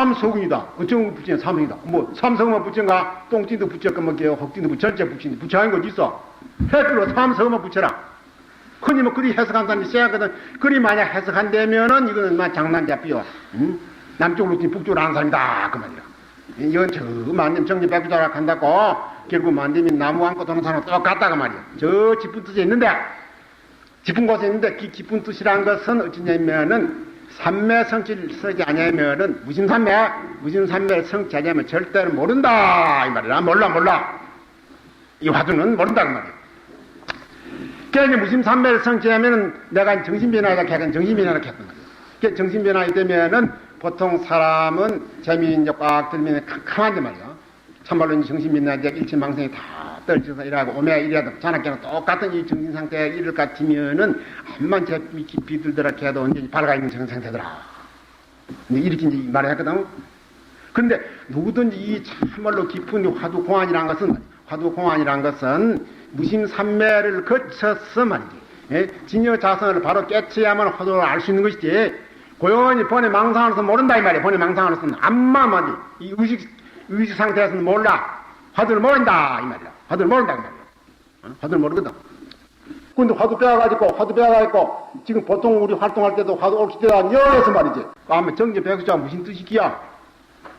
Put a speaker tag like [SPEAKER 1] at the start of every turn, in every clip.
[SPEAKER 1] 삼성이다. 어쩌면 그 붙이냐 삼성이다. 뭐 삼성만 붙인가? 똥띠도 붙였고 뭐 헛띠도 붙 전체 붙이니 붙여하는 거 있어. 해들로 삼성만 붙여라. 흔히 뭐 그리 해석한다는 생각하거든. 그리 만약 해석한다면은 이거는 막 장난 잡히요. 응? 남쪽으로 뛰 북쪽으로 하는 사람이다. 그 말이야. 이건 저 만님 정리 백부자락 한다고 결국 만님이 나무 안고 동산하고 똑같다고 말이야. 저 깊은 뜻이 있는데 깊은 곳에 있는데 그 깊은 뜻이란 것은 어찌냐면은 삼매 성질을 쓰지 아니하면은 무심삼매 무심삼매를 성취 하냐면 절대로 모른다 이 말이야. 몰라 몰라. 이 화두는 모른다 그 말이야. 그러니까 무심 삼매를 성취하면은 내가 정신변화가 걔는 정신변화를 했단 말이야 그 정신변화가 되면은 보통 사람은 재미 이제 꽉 들면 캄캄한데 말이야. 참말로 이 정신변화 이제 일체망성이 다 떨쳐서 일하고 오메 이래도 자나깨나 똑같은 이 정신 상태가 이럴 것 같으면은 암만 제 깊이 들더라 해도 언제 밝아 있는 정신 상태더라. 이렇게 이제 말을 했거든. 근데 누구든지 이 참말로 깊은 화두 공안이란 것은 화두 공안이란 것은 무심 삼매를 거쳐서 말이지. 예? 진여 자성을 바로 깨쳐야만 화두를 알 수 있는 것이지. 고연히 번에 망상으로서 모른다 이 말이야. 번에 망상으로서는 암만 말이 이 의식 의식 상태에서는 몰라. 화두를 모른다 이 말이야. 화두를 모른다 이 말이야. 어? 화두를 모르거든. 근데 화두 빼가지고 화두 빼가지고 지금 보통 우리 활동할 때도 화두 때가 여기서 말이지. 아마 정제 백수자 무슨 뜻이기야?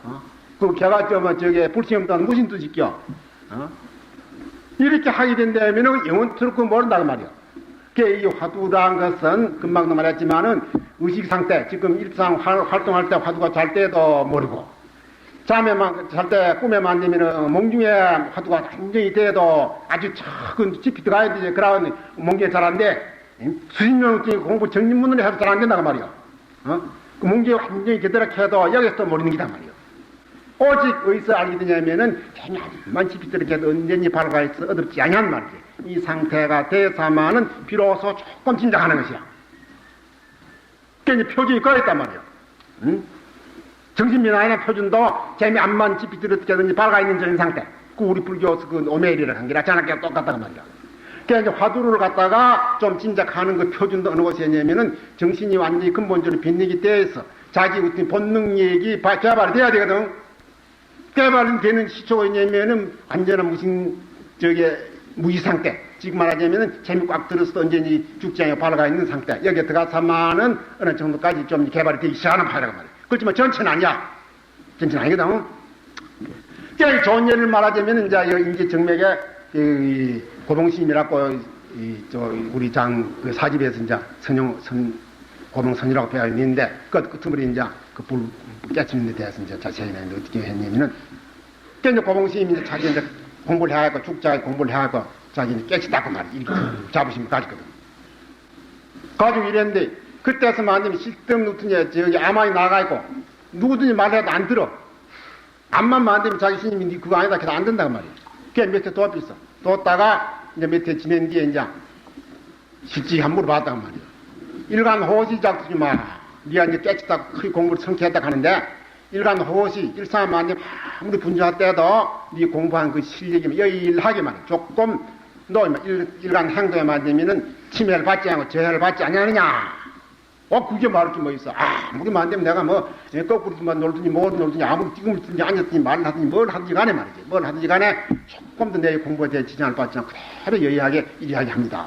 [SPEAKER 1] 어? 그 걔가 저뭐 저게 불신 없다는 무슨 뜻이기야? 어? 이렇게 하게 된다면은 영원 틀고 모른다 그 말이야. 그이 화두란 것은 금방도 말했지만은 의식 상태 지금 일상 활- 활동할 때 화두가 잘 때도 모르고 잠에만 잘 때 꿈에만 되면은 몽중에 화두가 완전히 돼도 아주 작은 깊이 들어가야 되지 그러면 몽중에 잘 안 돼. 수십 년 공부 정신문을 해도 잘 안 된다고 말이야. 어? 그 몽중에 완전히 제대로 해도 여기서 또 모르는 기다 말이야. 오직 어디서 알게 되냐면은 그냥만 깊이 들어가도 언제니 발가 있어 어둡지 아니한 말이지. 이 상태가 돼서만은 비로소 조금 짐작하는 것이야. 그러니까 표준이 꺼있단 말이야. 응? 정신민화에는 표준도 재미 깊이 들었게든지 밝아 있는 저런 상태. 그 우리 불교에서 그 오메리를 한 게라 자나깨가 똑같다고 말이야. 그러니까 화두를 갖다가 좀 짐작하는 그 표준도 어느 곳에 있냐면은 정신이 완전히 근본적으로 빈익이 되어서 자기 어떤 본능력이 바- 개발이 돼야 되거든. 개발이 되는 시초가 있냐면은 완전한 무슨 저게 무의 상태. 지금 말하자면은 재미 꽉 들어서 언제니 죽지 않고 발가 있는 상태. 여기에 들어가서만은 어느 정도까지 좀 개발이 되기 시작하는 파라고 말이야. 그렇지만 전체는 아니야. 전체는 아니거든. 그러니까 좋은 예를 말하자면 이제 여- 이제 정맥에 이 고봉심이라고 이 저 우리 장 그 사집에서 이제 선영 선 고봉선이라고 배워 있는데 그 끝머리 이제 그 불 깨치는 데 대해서 이제 자세히 했는데 어떻게 했냐면은 그 이제 고봉심이 이제 자기 이제 공부를 해갖고 죽자에 공부를 해갖고 자기 이제 깨치다고 말이 이렇게 자부심을 가졌거든. 가지고 이랬는데 그때서만 안 되면 실등누트냐 저기 아마이 나가 있고 누구든지 말해도 안 들어. 암만 안 되면 자기 스님이 네 그거 아니다 해도 안 된다고 말이야. 그게 밑에 뒀있어. 뒀다가 이제 밑에 지낸 뒤에 이제 실지 함부로 봤다고 말이야. 일간 호시 잡지 마. 네가 이제 깨치다 크게 공부를 성취했다 하는데 일간 호시 일삼만 되 아무리 분주할 때도 네 공부한 그 실력이 여일하게 말이야. 조금 너 일, 일간 행동에만 되면은 침해를 받지 않고 저해를 받지 아니하느냐. 어, 그게 말할 게 뭐 있어. 아무리만 안 되면 내가 뭐, 예, 거꾸로만 놀든지 뭘 놀든지 아무리 지금을 든지 앉았든지 말을 하든지 뭘 하든지 간에 말이지. 뭘 하든지 간에 조금 더내 공부에 대해 지장을 받지 않고 그대로 여의하게 일하게 합니다.